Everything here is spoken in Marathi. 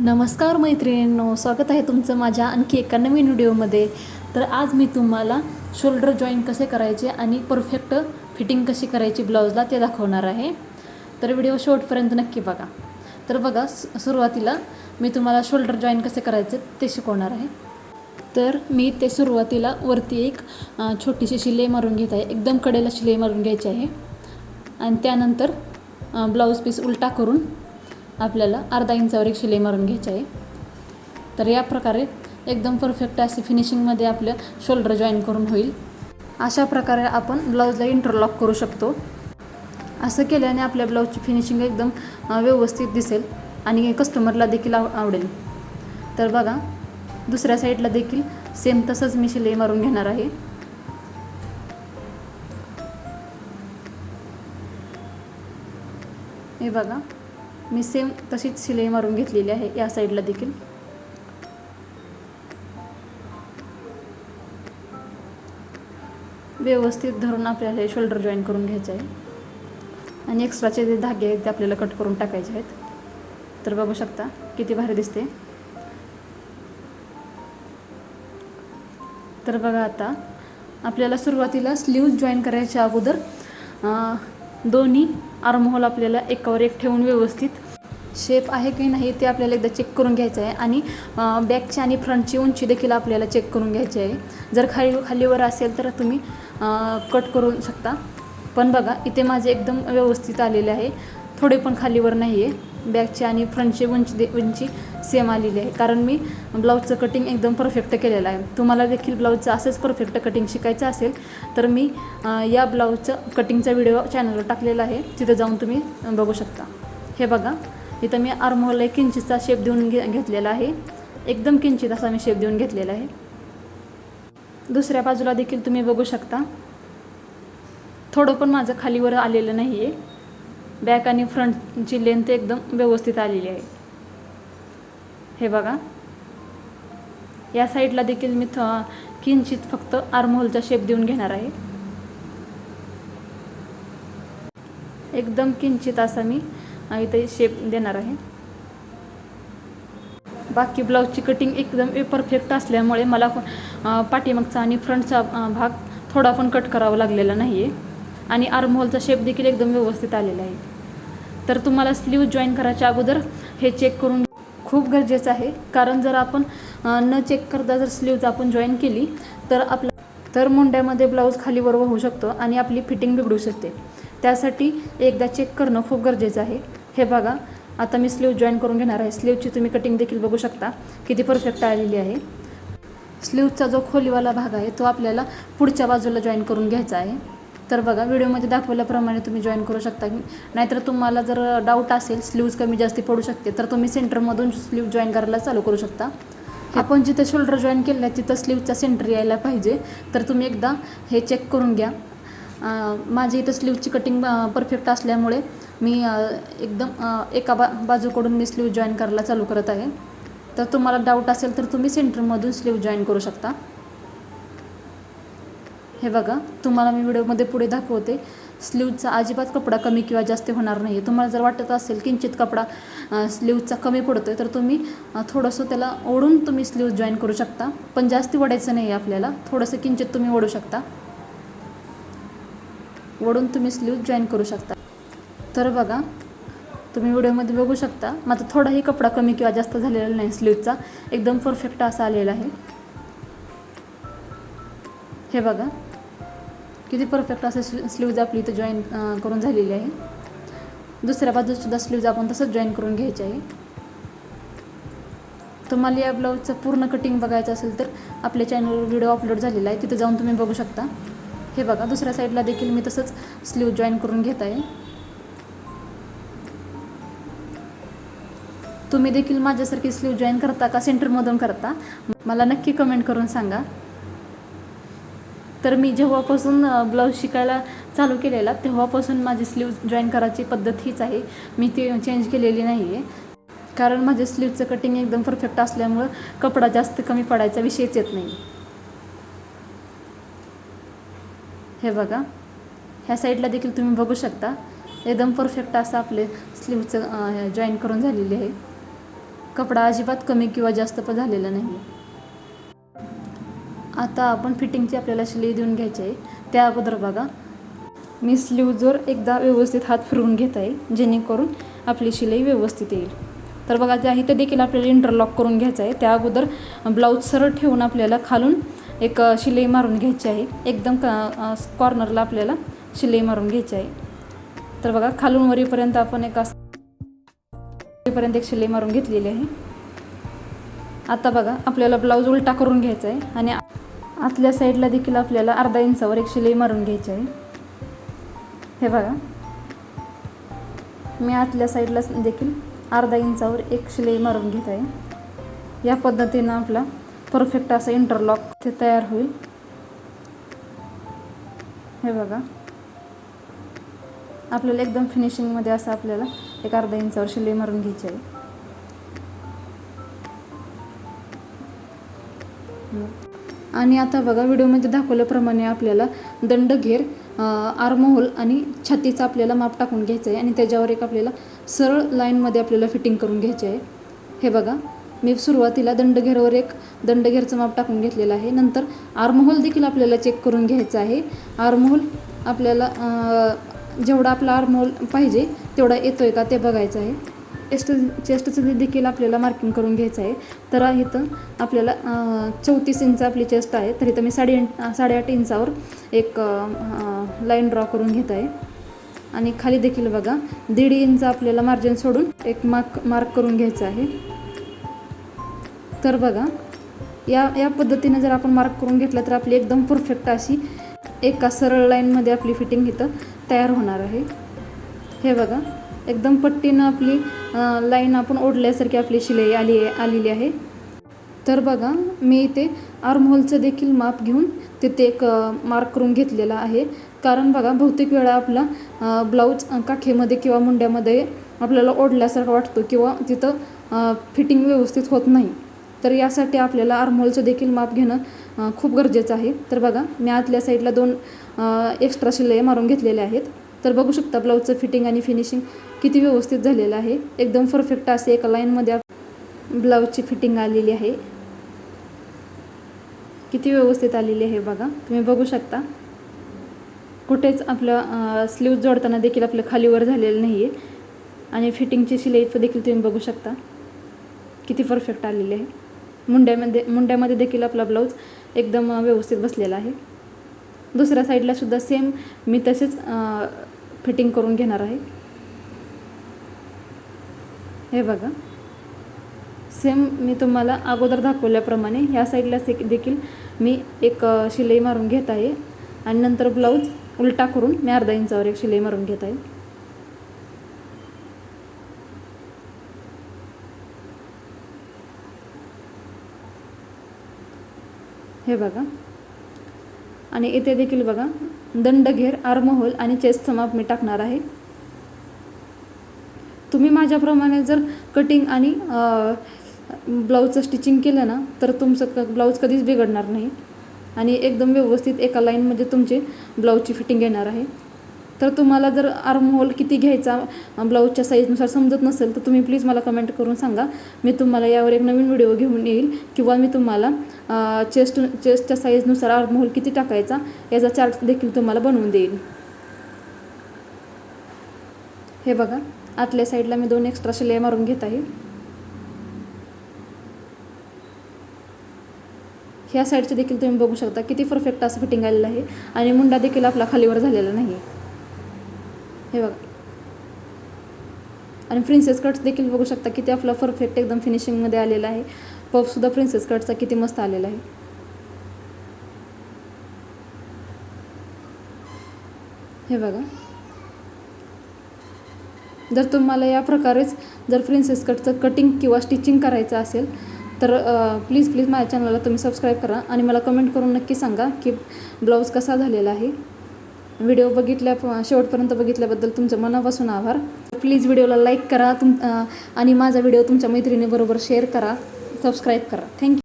नमस्कार मैत्रिणींनो स्वागत आहे तुमचं माझ्या आणखी एका नवीन व्हिडिओमध्ये. तर आज मी तुम्हाला शोल्डर जॉईन कसे करायचे आणि परफेक्ट फिटिंग कशी करायची ब्लाऊजला ते दाखवणार आहे. तर व्हिडिओ शेवटपर्यंत नक्की बघा. तर बघा सुरुवातीला मी तुम्हाला शोल्डर जॉईन कसे करायचे ते शिकवणार आहे. तर मी ते सुरुवातीला वरती एक छोटीशी शिलाई मारून घेत आहे. एकदम कडेला शिलाई मारून घ्यायची आहे. आणि त्यानंतर ब्लाऊज पीस उलटा करून आपल्याला अर्धा इंचावर एक शिलाई मारून घ्यायची आहे. तर या प्रकारे एकदम परफेक्ट अशी फिनिशिंगमध्ये आपलं शोल्डर जॉईन करून होईल. अशा प्रकारे आपण ब्लाऊजला इंटरलॉक करू शकतो. असं केल्याने आपल्या ब्लाऊजची फिनिशिंग एकदम व्यवस्थित दिसेल आणि कस्टमरला देखील आव आवडेल. तर बघा दुसऱ्या साईडला देखील सेम तसंच मी शिलाई मारून घेणार आहे. हे बघा मी सेम तशीच शिलाई मारून घेतलेली आहे या साईडला देखील. व्यवस्थित धरून आपल्याला शोल्डर जॉईन करून घ्यायचे आहे. आणि एक्स्ट्राचे जे धागे आहेत ते आपल्याला कट करून टाकायचे आहेत. तर बघू शकता किती भारी दिसते. तर बघा आता आपल्याला सुरुवातीला स्लीव्ज जॉईन करायच्या अगोदर दोन्ही आर्महोल आपल्याला एकावर एक ठेवून व्यवस्थित शेप आहे की नाही ते आपल्याला एकदा चेक करून घ्यायचं आहे. आणि बॅकची आणि फ्रंटची उंची देखील आपल्याला चेक करून घ्यायची आहे. जर खाली खालीवर असेल तर तुम्ही कट करू शकता. पण बघा इथे माझे एकदम व्यवस्थित आलेले आहे. थोडे पण खालीवर नाही आहे. बॅकची आणि फ्रंटची उंची दे उंची सेम आलेली आहे. कारण मी ब्लाऊजचं कटिंग एकदम परफेक्ट केलेलं आहे. तुम्हाला देखील ब्लाऊजचं असंच परफेक्ट कटिंग शिकायचं असेल तर मी या ब्लाऊजचं कटिंगचा व्हिडिओ चॅनलवर टाकलेला आहे. तिथं जाऊन तुम्ही बघू शकता. हे बघा. इथं मी आर्महोलला एक किंचितचा शेप देऊन घे घेतलेला आहे. एकदम किंचित असा मी शेप देऊन घेतलेला आहे. दुसऱ्या बाजूला देखील तुम्ही बघू शकता. थोडं पण माझं खालीवर आलेलं नाही आहे बॅक आणि फ्रंटची लेंथ एकदम व्यवस्थित आलेली आहे. हे बघा. या साईडला देखील मी थ किंचित फक्त आर्महोलचा शेप देऊन घेणार आहे. एकदम किंचित असा मी इथे शेप देणार आहे. बाकी ब्लाऊजची कटिंग एकदम परफेक्ट असल्यामुळे मला पाठीमागचा आणि फ्रंटचा भाग थोडा पण कट करावा लागलेला नाही आहे आणि आर्महोलचा शेप देखील एकदम व्यवस्थित आलेला आहे. तर तुम्हाला स्लीव जॉईन करायच्या अगोदर हे चेक करून खूप गरजेचं आहे. कारण जर आपण न चेक करता जर स्लीव्ज आपण जॉईन केली तर आपला तर मुंड्यामध्ये ब्लाऊज खालीवर होऊ शकतो आणि आपली फिटिंग बिघडू शकते. त्यासाठी एकदा चेक करणं खूप गरजेचं आहे. हे बघा आता मी स्लीव जॉईन करून घेणार आहे. स्लीवची तुम्ही कटिंग देखील बघू शकता. किती परफेक्ट आलेली आहे. स्लीवचा जो खोलीवाला भाग आहे तो आपल्याला पुढच्या बाजूला जॉईन करून घ्यायचा आहे. तर बघा व्हिडिओमध्ये दाखवल्याप्रमाणे तुम्ही जॉईन करू शकता. की नाहीतर तुम्हाला जर डाऊट असेल स्लीव्ज कमी जास्ती पडू शकते तर तुम्ही सेंटरमधून स्लीव जॉईन करायला चालू करू शकता. आपण जिथं शोल्डर जॉईन केलं आहे तिथं स्लीवचा सेंटर यायला पाहिजे. तर तुम्ही एकदा हे चेक करून घ्या. माझी इथं स्लीवची कटिंग परफेक्ट असल्यामुळे मी एकदम एका बा बाजूकडून मी स्लीव जॉईन करायला चालू करत आहे. तर तुम्हाला डाऊट असेल तर तुम्ही सेंटरमधून स्लीव जॉईन करू शकता. हे बघा तुम्हाला मी व्हिडिओमध्ये पुढे दाखवते. स्लीवचा अजिबात कपडा कमी किंवा जास्त होणार नाही आहे तुम्हाला जर वाटत असेल किंचित कपडा स्लीवचा कमी पडतो आहे तर तुम्ही थोडंसं त्याला ओढून तुम्ही स्लीव जॉईन करू शकता. पण जास्ती ओढायचं नाही आहे आपल्याला. थोडंसं किंचित तुम्ही ओढू शकता. वडून तुम्ही स्लीव जॉईन करू शकता. तर बघा तुम्ही व्हिडिओमध्ये बघू शकता माझा थोडाही कपडा कमी किंवा जास्त झालेला नाही स्लीवचा एकदम परफेक्ट असा आलेला आहे. हे बघा किती परफेक्ट असं स्ली स्लीव्ज आपली इथं जॉईन करून झालेली आहे. दुसऱ्या बाजूसुद्धा स्लीव्ज आपण तसंच जॉईन करून घ्यायचे आहे. तुम्हाला या ब्लाऊजचं पूर्ण कटिंग बघायचं असेल तर आपल्या चॅनलवर व्हिडिओ अपलोड झालेला आहे. तिथे जाऊन तुम्ही बघू शकता. हे बघा दुसऱ्या साईडला देखील मी तसंच स्लीव जॉईन करून घेत आहे. तुम्ही देखील माझ्यासारखी स्लीव जॉईन करता का सेंटरमधून करता? मला नक्की कमेंट करून सांगा. तर मी जेव्हापासून ब्लाऊज शिकायला चालू केलेला तेव्हापासून माझी स्लीव जॉईन करायची पद्धत हीच आहे. मी ती चेंज केलेली नाही आहे कारण माझ्या स्लीवचं कटिंग एकदम परफेक्ट असल्यामुळं कपडा जास्त कमी पडायचा विषयच येत नाही. हे बघा ह्या साईडला देखील तुम्ही बघू शकता. एकदम परफेक्ट असं आपले स्लीवचं जॉईन करून झालेली आहे. कपडा अजिबात कमी किंवा जास्त पण झालेला नाही आता आपण फिटिंगची आपल्याला शिलाई देऊन घ्यायची आहे. त्या अगोदर बघा मी स्लीवजवर एकदा व्यवस्थित हात फिरवून घेत आहे जेणेकरून आपली शिलाई व्यवस्थित येईल. तर बघा त्या इथे देखील आपल्याला इंटरलॉक करून घ्यायचं आहे. त्या अगोदर ब्लाऊज सरळ ठेवून आपल्याला खालून एक शिलाई मारून घ्यायची आहे. एकदम क कॉर्नरला आपल्याला शिलाई मारून घ्यायची आहे. तर बघा खालून वरीपर्यंत आपण एक वरीपर्यंत एक शिलाई मारून घेतलेली आहे. आता बघा आपल्याला ब्लाऊज उलटा करून घ्यायचा आहे आणि आतल्या साईडला देखील आपल्याला अर्धा इंचावर एक शिलाई मारून घ्यायची आहे. हे बघा. मी आतल्या साईडला देखील अर्धा इंचावर एक शिलाई मारून घेत आहे. या पद्धतीनं आपला परफेक्ट असं इंटरलॉक ते तयार होईल. हे बघा. आपल्याला एकदम फिनिशिंगमध्ये असं आपल्याला एक अर्धा इंचावर शिलाई मारून घ्यायची आहे. आणि आता बघा व्हिडिओमध्ये दाखवल्याप्रमाणे आपल्याला दंडघेर आर्महोल आणि छातीचं आपल्याला माप टाकून घ्यायचं आहे. आणि त्याच्यावर एक आपल्याला सरळ लाईनमध्ये आपल्याला फिटिंग करून घ्यायचे आहे. हे बघा. मी सुरुवातीला दंडघेरवर एक दंडघेरचं माप टाकून घेतलेलं आहे. नंतर आर्महोल देखील आपल्याला चेक करून घ्यायचं आहे. आर्महोल आपल्याला जेवढा आपला आर्महोल पाहिजे तेवढा येतो आहे का ते बघायचं आहे. चेस्ट चेस्टचं देखील आपल्याला मार्किंग करून घ्यायचं आहे. तर इथं आपल्याला चौतीस इंच आपली चेस्ट आहे. तर इथं मी साडे साडेआठ इंचावर एक लाईन ड्रॉ करून घेत आहे. आणि खाली देखील बघा दीड इंच आपल्याला मार्जिन सोडून एक मार्क मार्क करून घ्यायचं आहे. तर बघा या या पद्धतीने जर आपण मार्क करून घेतला तर आपली एकदम परफेक्ट अशी एका सरळ लाईनमध्ये आपली फिटिंग इथं तयार होणार आहे. हे बघा एकदम पट्टीनं आपली लाईन आपण ओढल्यासारखी आपली शिलाई आली आहे आलेली आहे. तर बघा मी इथे आर्महोलचं देखील माप घेऊन तिथे एक मार्क करून घेतलेला आहे. कारण बघा बहुतेक वेळा आपला ब्लाऊज काखेमध्ये किंवा मुंड्यामध्ये आपल्याला ओढल्यासारखा वाटतो किंवा तिथं फिटिंग व्यवस्थित होत नाही. तर यासाठी आपल्याला आर्महोलचं देखील माप घेणं खूप गरजेचं आहे. तर बघा मी आतल्या साईडला दोन एक्स्ट्रा शिलाई मारून घेतलेल्या आहेत. तर बघू शकता ब्लाऊजचं फिटिंग आणि फिनिशिंग किती व्यवस्थित झालेलं आहे. एकदम परफेक्ट असे एका लाईनमध्ये ब्लाऊजची फिटिंग आलेली आहे. किती व्यवस्थित आलेली आहे बघा. तुम्ही बघू शकता. कुठेच आपलं स्लीव जोडताना देखील आपलं खालीवर झालेलं नाही आहे आणि फिटिंगची शिलाई देखील तुम्ही बघू शकता. किती परफेक्ट आलेली आहे. मुंड्यामध्ये मुंड्यामध्ये देखील आपला ब्लाऊज एकदम व्यवस्थित बसलेला आहे. दुसऱ्या साईडला सुद्धा सेम मी तसेच फिटिंग करून घेणार आहे. हे बघा. सेम मी तुम्हाला अगोदर दाखवल्याप्रमाणे ह्या साईडला से देखील मी एक शिलाई मारून घेत आहे. आणि नंतर ब्लाऊज उलटा करून मी अर्धा इंचावर एक शिलाई मारून घेत आहे. हे बघा. आणि इथे देखील बघा दंडघेर आर्महोल आणि चेस्टचं समाप मी टाकणार आहे. तुम्ही माझ्याप्रमाणे जर कटिंग आणि ब्लाऊजचं स्टिचिंग केलं ना तर तुमचं क ब्लाऊज कधीच बिघडणार नाही. आणि एकदम व्यवस्थित एका लाईनमध्ये तुमचे ब्लाऊजची फिटिंग येणार आहे. तर तुम्हाला जर आर्महोल किती घ्यायचा ब्लाऊजच्या साईजनुसार समजत नसेल तर तुम्ही प्लीज मला कमेंट करून सांगा. मी तुम्हाला यावर एक नवीन व्हिडिओ घेऊन येईल. किंवा मी तुम्हाला चेस्ट चेस्टच्या साईजनुसार आर्महोल किती टाकायचा याचा चार्ट देखील तुम्हाला बनवून देईल. हे बघा आतल्या साईडला मी दोन एक्स्ट्रा शिलाई मारून घेत आहे. ह्या साईडचे देखील तुम्ही बघू शकता किती परफेक्ट असं फिटिंग आलेलं आहे. आणि मुंडा देखील आपला खालीवर झालेला नाही. हे बघा. आणि प्रिन्सेस कट्स देखील बघू शकता किती आपला परफेक्ट एकदम फिनिशिंगमध्ये आलेला आहे. पफसुद्धा प्रिन्सेस कटचा किती मस्त आलेला आहे. हे बघा. जर तुम्हाला या प्रकारेच जर प्रिन्सेस कटचं कटिंग किंवा स्टिचिंग करायचं असेल तर प्लीज प्लीज माझ्या चॅनलला तुम्ही सबस्क्राईब करा आणि मला कमेंट करून नक्की सांगा की ब्लाऊज कसा झालेला आहे. व्हिडिओ बघितल्या शेवटपर्यंत बघितल्याबद्दल तुमचं मनापासून आभार. प्लीज व्हिडिओला लाईक करा तुम आणि माझा व्हिडिओ तुमच्या मैत्रिणीबरोबर शेअर करा सबस्क्राईब करा. Thank you